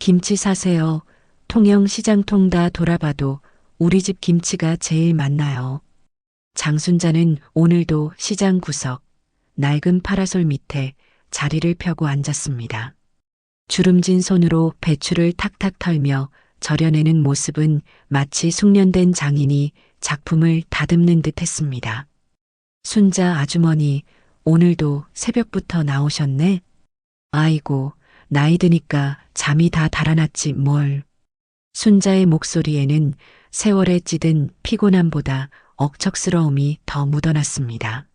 김치 사세요. 통영 시장통 다 돌아봐도 우리 집 김치가 제일 맛나요. 장순자는 오늘도 시장 구석, 낡은 파라솔 밑에 자리를 펴고 앉았습니다. 주름진 손으로 배추를 탁탁 털며 절여내는 모습은 마치 숙련된 장인이 작품을 다듬는 듯 했습니다. 순자 아주머니, 오늘도 새벽부터 나오셨네? 아이고, 나이 드니까 잠이 다 달아났지 뭘. 순자의 목소리에는 세월에 찌든 피곤함보다 억척스러움이 더 묻어났습니다.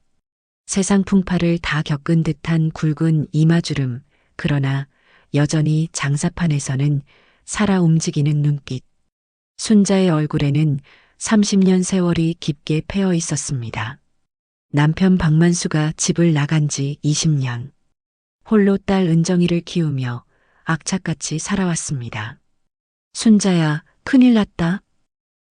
세상 풍파를 다 겪은 듯한 굵은 이마주름, 그러나 여전히 장사판에서는 살아 움직이는 눈빛. 순자의 얼굴에는 30년 세월이 깊게 패어 있었습니다. 남편 박만수가 집을 나간 지 20년. 홀로 딸 은정이를 키우며 악착같이 살아왔습니다. 순자야, 큰일 났다.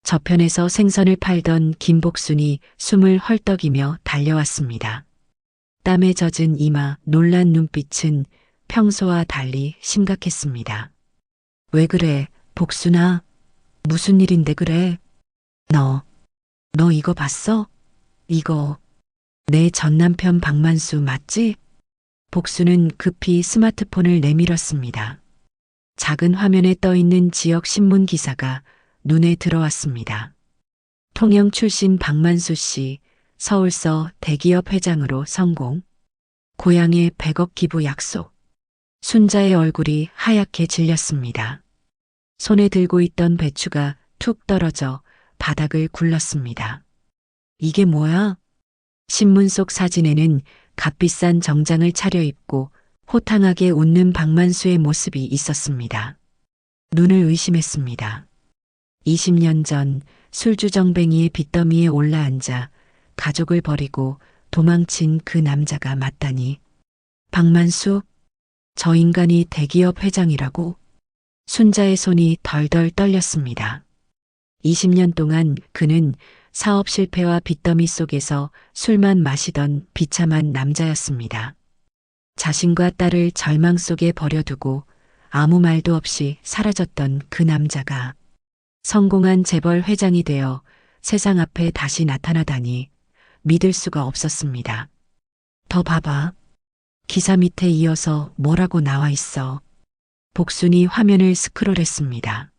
저편에서 생선을 팔던 김복순이 숨을 헐떡이며 달려왔습니다. 땀에 젖은 이마, 놀란 눈빛은 평소와 달리 심각했습니다. 왜 그래, 복순아? 무슨 일인데 그래? 너, 너 이거 봤어? 이거, 내 전남편 박만수 맞지? 복수는 급히 스마트폰을 내밀었습니다. 작은 화면에 떠 있는 지역 신문 기사가 눈에 들어왔습니다. 통영 출신 박만수 씨, 서울서 대기업 회장으로 성공. 고향에 100억 기부 약속. 순자의 얼굴이 하얗게 질렸습니다. 손에 들고 있던 배추가 툭 떨어져 바닥을 굴렀습니다. 이게 뭐야? 신문 속 사진에는 값비싼 정장을 차려입고 호탕하게 웃는 박만수의 모습이 있었습니다. 눈을 의심했습니다. 20년 전 술주정뱅이의 빚더미에 올라앉아 가족을 버리고 도망친 그 남자가 맞다니. 박만수? 저 인간이 대기업 회장이라고? 순자의 손이 덜덜 떨렸습니다. 20년 동안 그는 사업 실패와 빚더미 속에서 술만 마시던 비참한 남자였습니다. 자신과 딸을 절망 속에 버려두고 아무 말도 없이 사라졌던 그 남자가 성공한 재벌 회장이 되어 세상 앞에 다시 나타나다니 믿을 수가 없었습니다. 더 봐봐. 기사 밑에 이어서 뭐라고 나와 있어. 복순이 화면을 스크롤했습니다.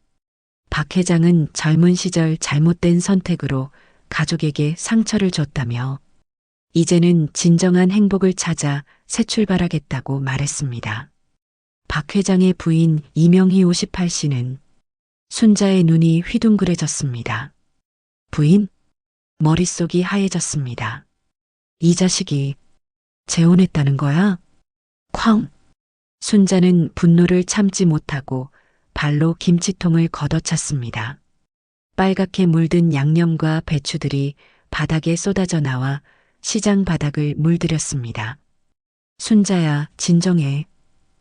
박 회장은 젊은 시절 잘못된 선택으로 가족에게 상처를 줬다며 이제는 진정한 행복을 찾아 새 출발하겠다고 말했습니다. 박 회장의 부인 이명희 58씨는 순자의 눈이 휘둥그레졌습니다. 부인? 머릿속이 하얘졌습니다. 이 자식이 재혼했다는 거야? 쾅! 순자는 분노를 참지 못하고 발로 김치통을 걷어찼습니다. 빨갛게 물든 양념과 배추들이 바닥에 쏟아져 나와 시장 바닥을 물들였습니다. 순자야, 진정해.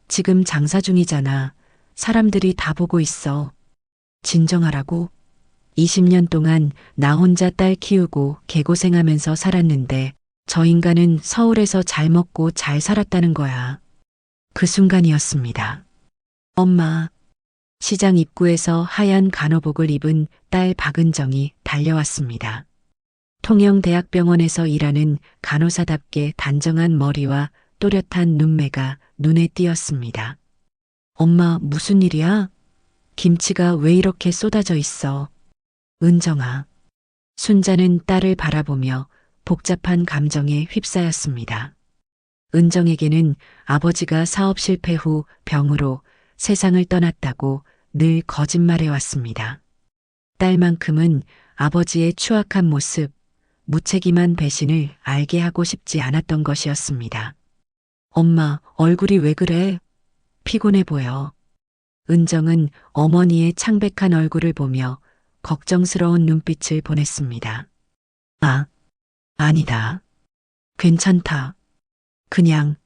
지금 장사 중이잖아. 사람들이 다 보고 있어. 진정하라고? 20년 동안 나 혼자 딸 키우고 개고생하면서 살았는데 저 인간은 서울에서 잘 먹고 잘 살았다는 거야. 그 순간이었습니다. 엄마. 시장 입구에서 하얀 간호복을 입은 딸 박은정이 달려왔습니다. 통영대학병원에서 일하는 간호사답게 단정한 머리와 또렷한 눈매가 눈에 띄었습니다. 엄마, 무슨 일이야? 김치가 왜 이렇게 쏟아져 있어? 은정아. 순자는 딸을 바라보며 복잡한 감정에 휩싸였습니다. 은정에게는 아버지가 사업 실패 후 병으로 세상을 떠났다고 늘 거짓말해 왔습니다. 딸만큼은 아버지의 추악한 모습, 무책임한 배신을 알게 하고 싶지 않았던 것이었습니다. 엄마, 얼굴이 왜 그래? 피곤해 보여. 은정은 어머니의 창백한 얼굴을 보며 걱정스러운 눈빛을 보냈습니다. 아, 아니다. 괜찮다. 그냥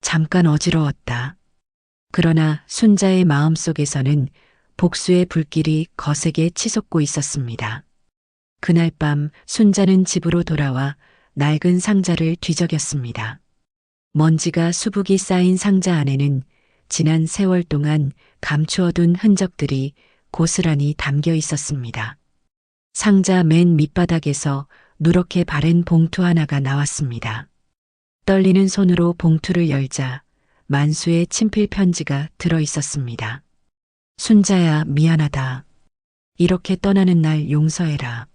잠깐 어지러웠다. 그러나 순자의 마음 속에서는 복수의 불길이 거세게 치솟고 있었습니다. 그날 밤 순자는 집으로 돌아와 낡은 상자를 뒤적였습니다. 먼지가 수북이 쌓인 상자 안에는 지난 세월 동안 감추어둔 흔적들이 고스란히 담겨 있었습니다. 상자 맨 밑바닥에서 누렇게 바른 봉투 하나가 나왔습니다. 떨리는 손으로 봉투를 열자 만수의 친필 편지가 들어 있었습니다. 순자야, 미안하다. 이렇게 떠나는 날 용서해라.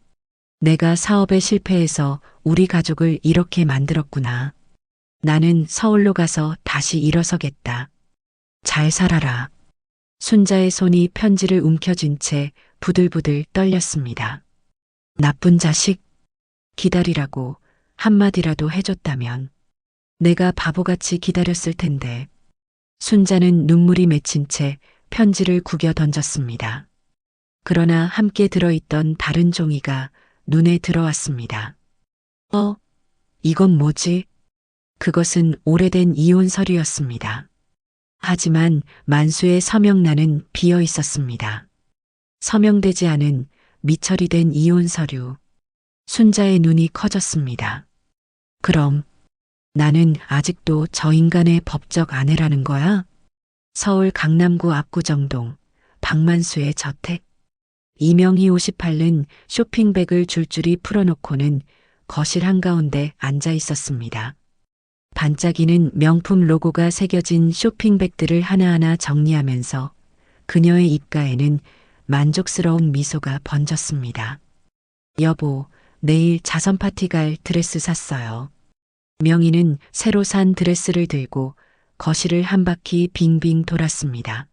내가 사업에 실패해서 우리 가족을 이렇게 만들었구나. 나는 서울로 가서 다시 일어서겠다. 잘 살아라. 순자의 손이 편지를 움켜쥔 채 부들부들 떨렸습니다. 나쁜 자식. 기다리라고 한마디라도 해줬다면 내가 바보같이 기다렸을 텐데. 순자는 눈물이 맺힌 채 편지를 구겨 던졌습니다. 그러나 함께 들어있던 다른 종이가 눈에 들어왔습니다. 어, 이건 뭐지? 그것은 오래된 이혼 서류였습니다. 하지만 만수의 서명란은 비어 있었습니다. 서명되지 않은 미처리 된 이혼 서류. 순자의 눈이 커졌습니다. 그럼 나는 아직도 저 인간의 법적 아내라는 거야? 서울 강남구 압구정동 박만수의 저택. 이명희 58는 쇼핑백을 줄줄이 풀어놓고는 거실 한가운데 앉아 있었습니다. 반짝이는 명품 로고가 새겨진 쇼핑백들을 하나하나 정리하면서 그녀의 입가에는 만족스러운 미소가 번졌습니다. 여보, 내일 자선 파티 갈 드레스 샀어요. 명희는 새로 산 드레스를 들고 거실을 한 바퀴 빙빙 돌았습니다.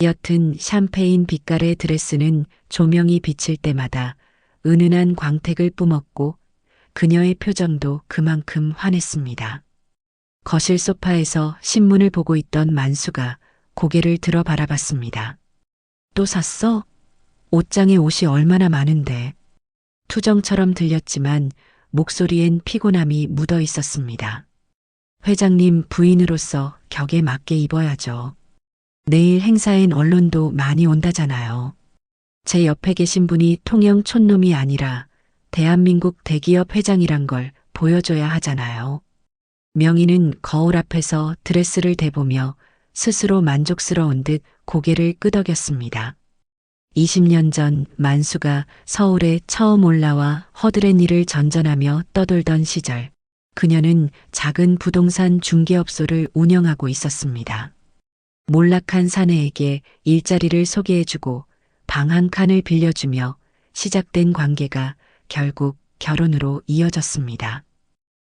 옅은 샴페인 빛깔의 드레스는 조명이 비칠 때마다 은은한 광택을 뿜었고 그녀의 표정도 그만큼 환했습니다. 거실 소파에서 신문을 보고 있던 만수가 고개를 들어 바라봤습니다. 또 샀어? 옷장에 옷이 얼마나 많은데. 투정처럼 들렸지만 목소리엔 피곤함이 묻어 있었습니다. 회장님 부인으로서 격에 맞게 입어야죠. 내일 행사엔 언론도 많이 온다잖아요. 제 옆에 계신 분이 통영 촌놈이 아니라 대한민국 대기업 회장이란 걸 보여줘야 하잖아요. 명희는 거울 앞에서 드레스를 대보며 스스로 만족스러운 듯 고개를 끄덕였습니다. 20년 전 만수가 서울에 처음 올라와 허드렛 일을 전전하며 떠돌던 시절 그녀는 작은 부동산 중개업소를 운영하고 있었습니다. 몰락한 사내에게 일자리를 소개해주고 방 한 칸을 빌려주며 시작된 관계가 결국 결혼으로 이어졌습니다.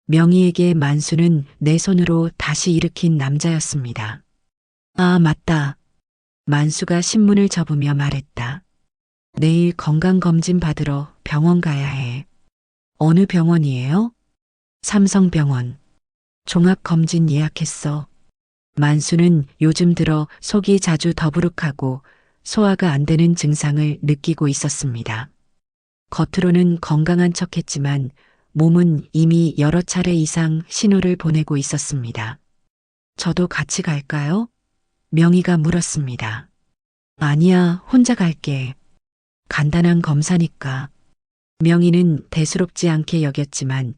명희에게 만수는 내 손으로 다시 일으킨 남자였습니다. 아, 맞다. 만수가 신문을 접으며 말했다. 내일 건강검진 받으러 병원 가야 해. 어느 병원이에요? 삼성병원. 종합검진 예약했어. 만수는 요즘 들어 속이 자주 더부룩하고 소화가 안 되는 증상을 느끼고 있었습니다. 겉으로는 건강한 척 했지만 몸은 이미 여러 차례 이상 신호를 보내고 있었습니다. 저도 같이 갈까요? 명희가 물었습니다. 아니야, 혼자 갈게. 간단한 검사니까. 명희는 대수롭지 않게 여겼지만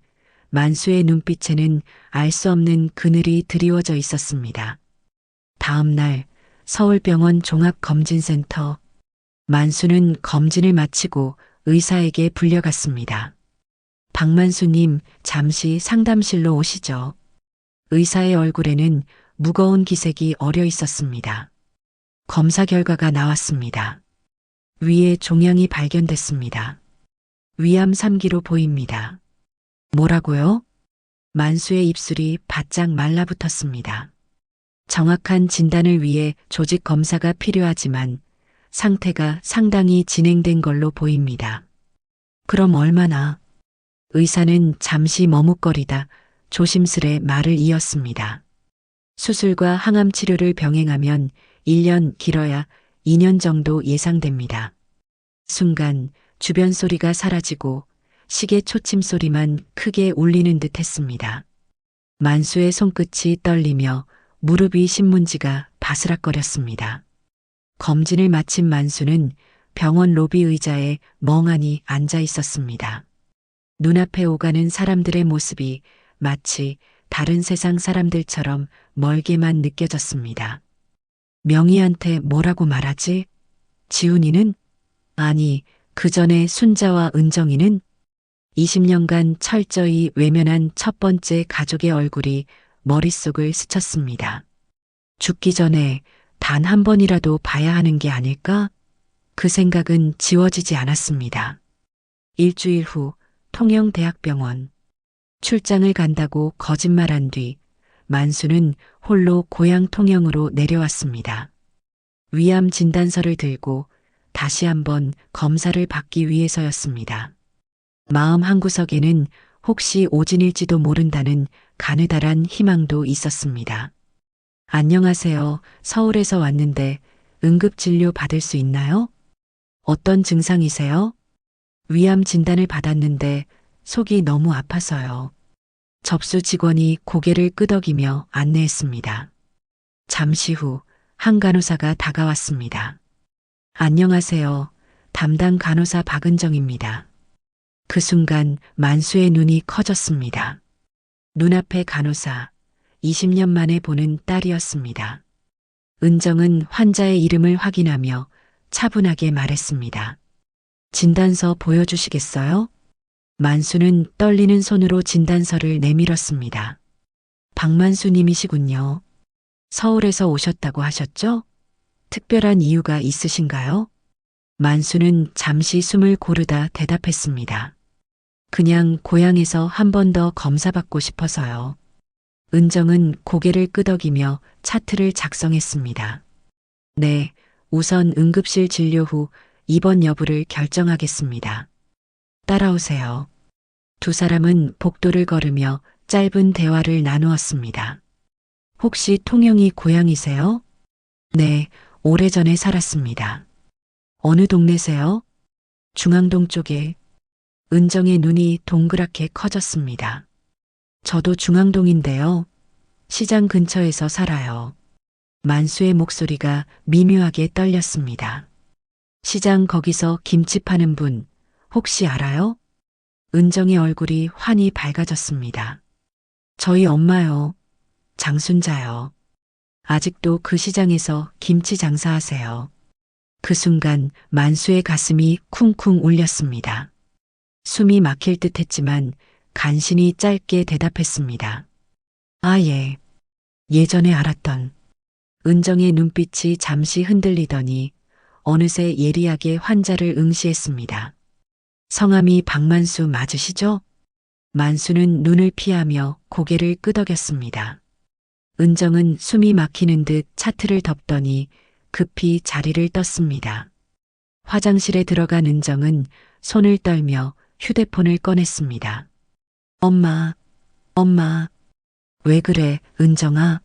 만수의 눈빛에는 알 수 없는 그늘이 드리워져 있었습니다. 다음 날 서울병원 종합검진센터 만수는 검진을 마치고 의사에게 불려갔습니다. 박만수님, 잠시 상담실로 오시죠. 의사의 얼굴에는 무거운 기색이 어려 있었습니다. 검사 결과가 나왔습니다. 위에 종양이 발견됐습니다. 위암 3기로 보입니다. 뭐라고요? 만수의 입술이 바짝 말라붙었습니다. 정확한 진단을 위해 조직 검사가 필요하지만 상태가 상당히 진행된 걸로 보입니다. 그럼 얼마나? 의사는 잠시 머뭇거리다 조심스레 말을 이었습니다. 수술과 항암 치료를 병행하면 1년 길어야 2년 정도 예상됩니다. 순간 주변 소리가 사라지고 시계 초침 소리만 크게 울리는 듯 했습니다. 만수의 손끝이 떨리며 무릎이 신문지가 바스락거렸습니다. 검진을 마친 만수는 병원 로비 의자에 멍하니 앉아 있었습니다. 눈앞에 오가는 사람들의 모습이 마치 다른 세상 사람들처럼 멀게만 느껴졌습니다. 명희한테 뭐라고 말하지? 지훈이는? 아니, 그 전에 순자와 은정이는? 20년간 철저히 외면한 첫 번째 가족의 얼굴이 머릿속을 스쳤습니다. 죽기 전에 단 한 번이라도 봐야 하는 게 아닐까? 그 생각은 지워지지 않았습니다. 일주일 후 통영대학병원 출장을 간다고 거짓말한 뒤 만수는 홀로 고향 통영으로 내려왔습니다. 위암 진단서를 들고 다시 한번 검사를 받기 위해서였습니다. 마음 한구석에는 혹시 오진일지도 모른다는 가느다란 희망도 있었습니다. 안녕하세요. 서울에서 왔는데 응급진료 받을 수 있나요? 어떤 증상이세요? 위암 진단을 받았는데 속이 너무 아파서요. 접수 직원이 고개를 끄덕이며 안내했습니다. 잠시 후 한 간호사가 다가왔습니다. 안녕하세요. 담당 간호사 박은정입니다. 그 순간 만수의 눈이 커졌습니다. 눈앞의 간호사, 20년 만에 보는 딸이었습니다. 은정은 환자의 이름을 확인하며 차분하게 말했습니다. 진단서 보여주시겠어요? 만수는 떨리는 손으로 진단서를 내밀었습니다. 박만수님이시군요. 서울에서 오셨다고 하셨죠? 특별한 이유가 있으신가요? 만수는 잠시 숨을 고르다 대답했습니다. 그냥 고향에서 한 번 더 검사받고 싶어서요. 은정은 고개를 끄덕이며 차트를 작성했습니다. 네, 우선 응급실 진료 후 입원 여부를 결정하겠습니다. 따라오세요. 두 사람은 복도를 걸으며 짧은 대화를 나누었습니다. 혹시 통영이 고향이세요? 네, 오래전에 살았습니다. 어느 동네세요? 중앙동 쪽에. 은정의 눈이 동그랗게 커졌습니다. 저도 중앙동인데요. 시장 근처에서 살아요. 만수의 목소리가 미묘하게 떨렸습니다. 시장 거기서 김치 파는 분 혹시 알아요? 은정의 얼굴이 환히 밝아졌습니다. 저희 엄마요. 장순자요. 아직도 그 시장에서 김치 장사하세요. 그 순간 만수의 가슴이 쿵쿵 울렸습니다. 숨이 막힐 듯 했지만 간신히 짧게 대답했습니다. 아, 예. 예전에 알았던. 은정의 눈빛이 잠시 흔들리더니 어느새 예리하게 환자를 응시했습니다. 성함이 박만수 맞으시죠? 만수는 눈을 피하며 고개를 끄덕였습니다. 은정은 숨이 막히는 듯 차트를 덮더니 급히 자리를 떴습니다. 화장실에 들어간 은정은 손을 떨며 휴대폰을 꺼냈습니다. 엄마, 엄마, 왜 그래, 은정아?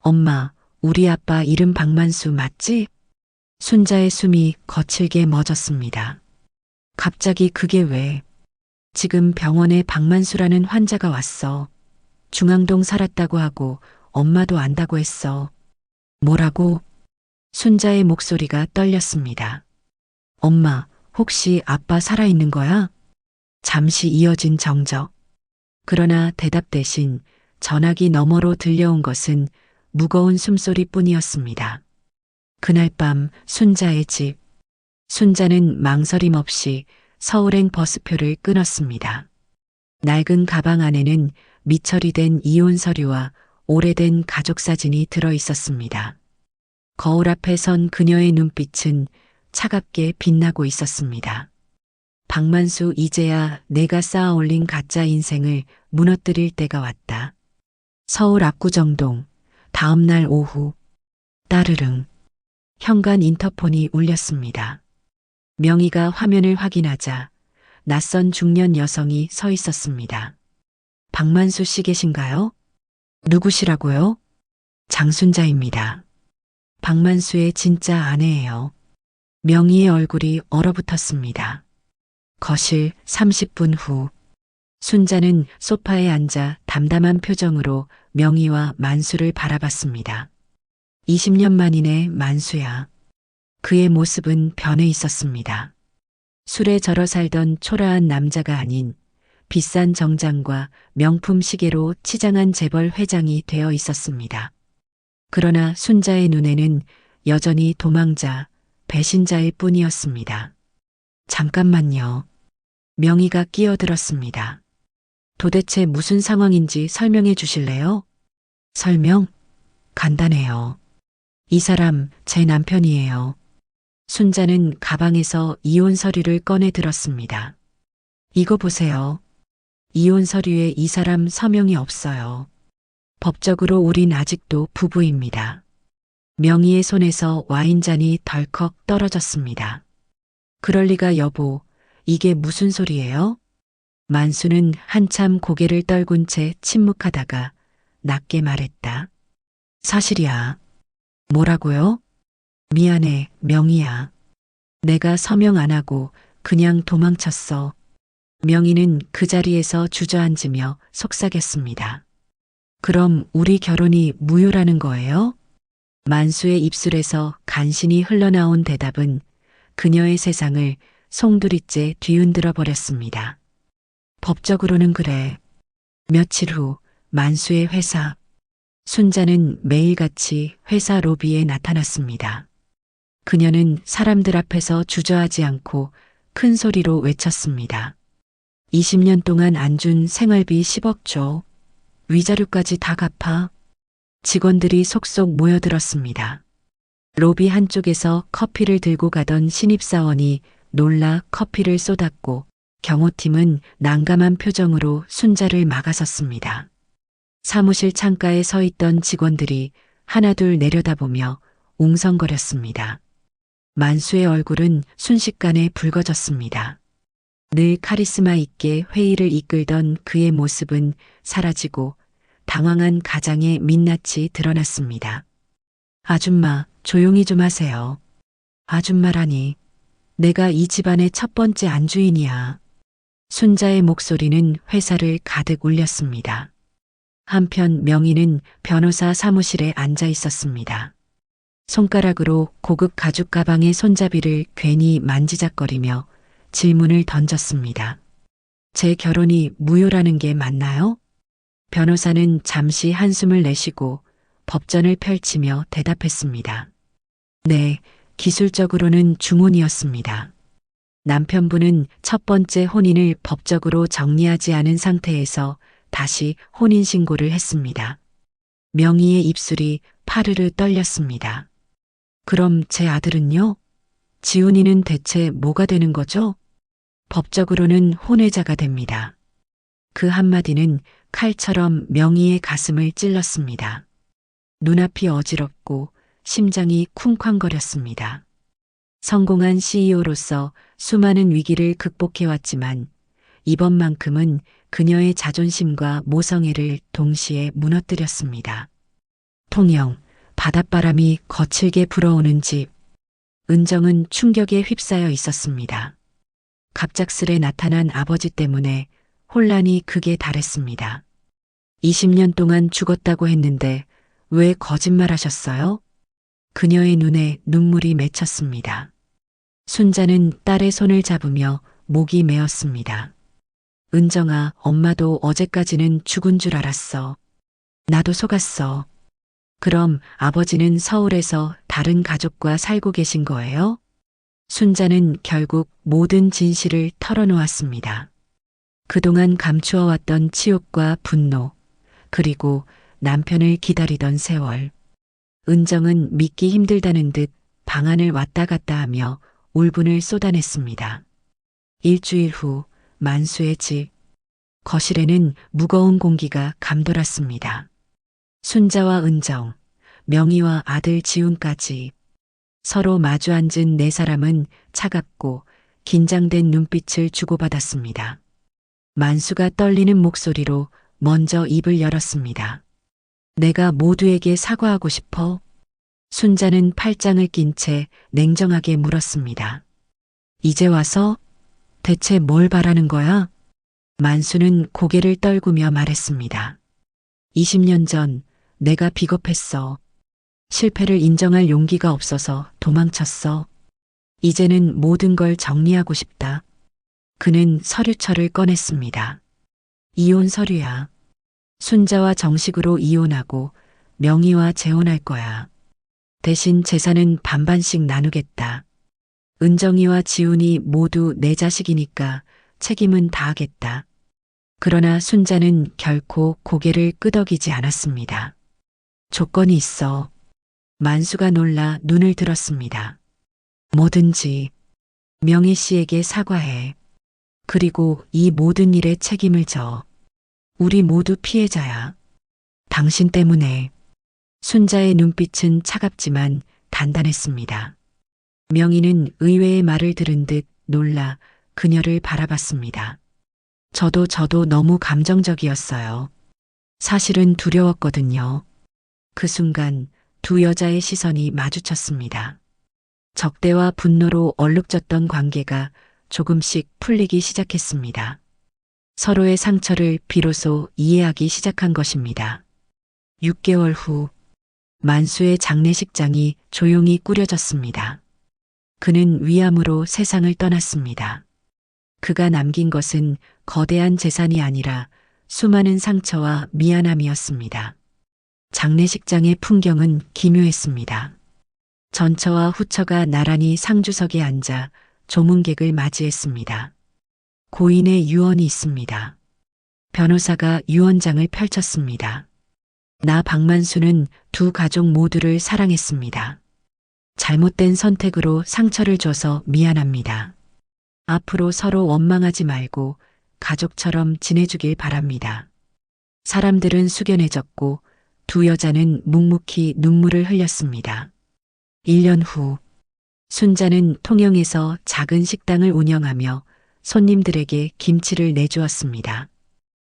엄마, 우리 아빠 이름 박만수 맞지? 순자의 숨이 거칠게 멎었습니다. 갑자기 그게 왜? 지금 병원에 박만수라는 환자가 왔어. 중앙동 살았다고 하고 엄마도 안다고 했어. 뭐라고? 순자의 목소리가 떨렸습니다. 엄마, 혹시 아빠 살아있는 거야? 잠시 이어진 정적. 그러나 대답 대신 전화기 너머로 들려온 것은 무거운 숨소리 뿐이었습니다. 그날 밤 순자의 집. 순자는 망설임 없이 서울행 버스표를 끊었습니다. 낡은 가방 안에는 미처리 된 이혼 서류와 오래된 가족 사진이 들어 있었습니다. 거울 앞에 선 그녀의 눈빛은 차갑게 빛나고 있었습니다. 박만수 이제야 내가 쌓아 올린 가짜 인생을 무너뜨릴 때가 왔다. 서울 압구정동 다음 날 오후 따르릉 현관 인터폰이 울렸습니다. 명희가 화면을 확인하자 낯선 중년 여성이 서 있었습니다. 박만수 씨 계신가요? 누구시라고요? 장순자입니다. 박만수의 진짜 아내예요. 명희의 얼굴이 얼어붙었습니다. 거실 30분 후 순자는 소파에 앉아 담담한 표정으로 명희와 만수를 바라봤습니다. 20년 만이네 만수야. 그의 모습은 변해 있었습니다. 술에 절어 살던 초라한 남자가 아닌 비싼 정장과 명품 시계로 치장한 재벌 회장이 되어 있었습니다. 그러나 순자의 눈에는 여전히 도망자, 배신자일 뿐이었습니다. 잠깐만요. 명희가 끼어들었습니다. 도대체 무슨 상황인지 설명해 주실래요? 설명? 간단해요. 이 사람 제 남편이에요. 순자는 가방에서 이혼 서류를 꺼내 들었습니다. 이거 보세요. 이혼 서류에 이 사람 서명이 없어요. 법적으로 우린 아직도 부부입니다. 명희의 손에서 와인잔이 덜컥 떨어졌습니다. 그럴 리가 여보, 이게 무슨 소리예요? 만수는 한참 고개를 떨군 채 침묵하다가 낮게 말했다. 사실이야. 뭐라고요? 미안해, 명희야. 내가 서명 안 하고 그냥 도망쳤어. 명희는 그 자리에서 주저앉으며 속삭였습니다. 그럼 우리 결혼이 무효라는 거예요? 만수의 입술에서 간신히 흘러나온 대답은 그녀의 세상을 송두리째 뒤흔들어 버렸습니다. 법적으로는 그래. 며칠 후 만수의 회사. 순자는 매일같이 회사 로비에 나타났습니다. 그녀는 사람들 앞에서 주저하지 않고 큰 소리로 외쳤습니다. 20년 동안 안 준 생활비 10억 줘. 위자료까지 다 갚아. 직원들이 속속 모여들었습니다. 로비 한쪽에서 커피를 들고 가던 신입사원이 놀라 커피를 쏟았고 경호팀은 난감한 표정으로 순자를 막아섰습니다. 사무실 창가에 서 있던 직원들이 하나둘 내려다보며 웅성거렸습니다. 만수의 얼굴은 순식간에 붉어졌습니다. 늘 카리스마 있게 회의를 이끌던 그의 모습은 사라지고 당황한 가장의 민낯이 드러났습니다. 아줌마, 조용히 좀 하세요. 아줌마라니, 내가 이 집안의 첫 번째 안주인이야. 순자의 목소리는 회사를 가득 울렸습니다. 한편 명희는 변호사 사무실에 앉아 있었습니다. 손가락으로 고급 가죽 가방의 손잡이를 괜히 만지작거리며 질문을 던졌습니다. 제 결혼이 무효라는 게 맞나요? 변호사는 잠시 한숨을 내쉬고 법전을 펼치며 대답했습니다. 네, 기술적으로는 중혼이었습니다. 남편분은 첫 번째 혼인을 법적으로 정리하지 않은 상태에서 다시 혼인신고를 했습니다. 명희의 입술이 파르르 떨렸습니다. 그럼 제 아들은요? 지훈이는 대체 뭐가 되는 거죠? 법적으로는 혼외자가 됩니다. 그 한마디는 칼처럼 명희의 가슴을 찔렀습니다. 눈앞이 어지럽고 심장이 쿵쾅거렸습니다. 성공한 CEO로서 수많은 위기를 극복해왔지만 이번만큼은 그녀의 자존심과 모성애를 동시에 무너뜨렸습니다. 통영, 바닷바람이 거칠게 불어오는 집. 은정은 충격에 휩싸여 있었습니다. 갑작스레 나타난 아버지 때문에 혼란이 극에 달했습니다. 20년 동안 죽었다고 했는데 왜 거짓말 하셨어요? 그녀의 눈에 눈물이 맺혔습니다. 순자는 딸의 손을 잡으며 목이 메었습니다. 은정아, 엄마도 어제까지는 죽은 줄 알았어. 나도 속았어. 그럼 아버지는 서울에서 다른 가족과 살고 계신 거예요? 순자는 결국 모든 진실을 털어놓았습니다. 그동안 감추어왔던 치욕과 분노, 그리고 남편을 기다리던 세월. 은정은 믿기 힘들다는 듯 방안을 왔다 갔다 하며 울분을 쏟아냈습니다. 일주일 후 만수의 집. 거실에는 무거운 공기가 감돌았습니다. 순자와 은정, 명희와 아들 지훈까지 서로 마주 앉은 네 사람은 차갑고 긴장된 눈빛을 주고받았습니다. 만수가 떨리는 목소리로 먼저 입을 열었습니다. 내가 모두에게 사과하고 싶어. 순자는 팔짱을 낀 채 냉정하게 물었습니다. 이제 와서 대체 뭘 바라는 거야? 만수는 고개를 떨구며 말했습니다. 20년 전 내가 비겁했어. 실패를 인정할 용기가 없어서 도망쳤어. 이제는 모든 걸 정리하고 싶다. 그는 서류철을 꺼냈습니다. 이혼 서류야. 순자와 정식으로 이혼하고 명의와 재혼할 거야. 대신 재산은 반반씩 나누겠다. 은정이와 지훈이 모두 내 자식이니까 책임은 다하겠다. 그러나 순자는 결코 고개를 끄덕이지 않았습니다. 조건이 있어. 만수가 놀라 눈을 들었습니다. 뭐든지 명희 씨에게 사과해. 그리고 이 모든 일에 책임을 져. 우리 모두 피해자야. 당신 때문에. 순자의 눈빛은 차갑지만 단단했습니다. 명희는 의외의 말을 들은 듯 놀라 그녀를 바라봤습니다. 저도 저도 너무 감정적이었어요. 사실은 두려웠거든요. 그 순간 두 여자의 시선이 마주쳤습니다. 적대와 분노로 얼룩졌던 관계가 조금씩 풀리기 시작했습니다. 서로의 상처를 비로소 이해하기 시작한 것입니다. 6개월 후 만수의 장례식장이 조용히 꾸려졌습니다. 그는 위암으로 세상을 떠났습니다. 그가 남긴 것은 거대한 재산이 아니라 수많은 상처와 미안함이었습니다. 장례식장의 풍경은 기묘했습니다. 전처와 후처가 나란히 상주석에 앉아 조문객을 맞이했습니다. 고인의 유언이 있습니다. 변호사가 유언장을 펼쳤습니다. 나 박만수는 두 가족 모두를 사랑했습니다. 잘못된 선택으로 상처를 줘서 미안합니다. 앞으로 서로 원망하지 말고 가족처럼 지내주길 바랍니다. 사람들은 숙연해졌고 두 여자는 묵묵히 눈물을 흘렸습니다. 1년 후, 순자는 통영에서 작은 식당을 운영하며 손님들에게 김치를 내주었습니다.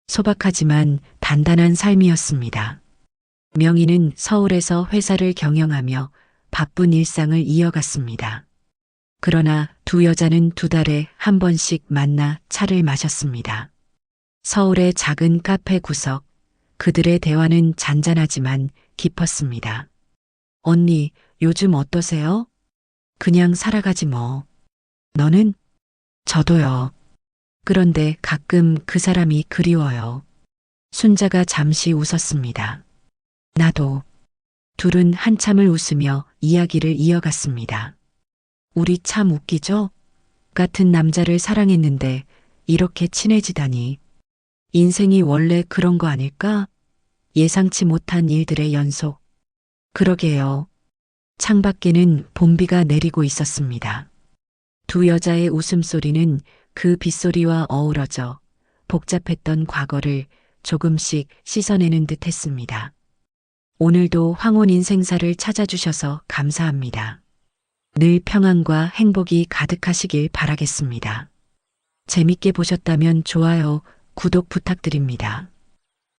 소박하지만 단단한 삶이었습니다. 명희는 서울에서 회사를 경영하며 바쁜 일상을 이어갔습니다. 그러나 두 여자는 두 달에 한 번씩 만나 차를 마셨습니다. 서울의 작은 카페 구석, 그들의 대화는 잔잔하지만 깊었습니다. 언니, 요즘 어떠세요? 그냥 살아가지 뭐. 너는? 저도요. 그런데 가끔 그 사람이 그리워요. 순자가 잠시 웃었습니다. 나도. 둘은 한참을 웃으며 이야기를 이어갔습니다. 우리 참 웃기죠? 같은 남자를 사랑했는데 이렇게 친해지다니. 인생이 원래 그런 거 아닐까? 예상치 못한 일들의 연속. 그러게요. 창밖에는 봄비가 내리고 있었습니다. 두 여자의 웃음소리는 그 빗소리와 어우러져 복잡했던 과거를 조금씩 씻어내는 듯 했습니다. 오늘도 황혼 인생사를 찾아주셔서 감사합니다. 늘 평안과 행복이 가득하시길 바라겠습니다. 재밌게 보셨다면 좋아요, 구독 부탁드립니다.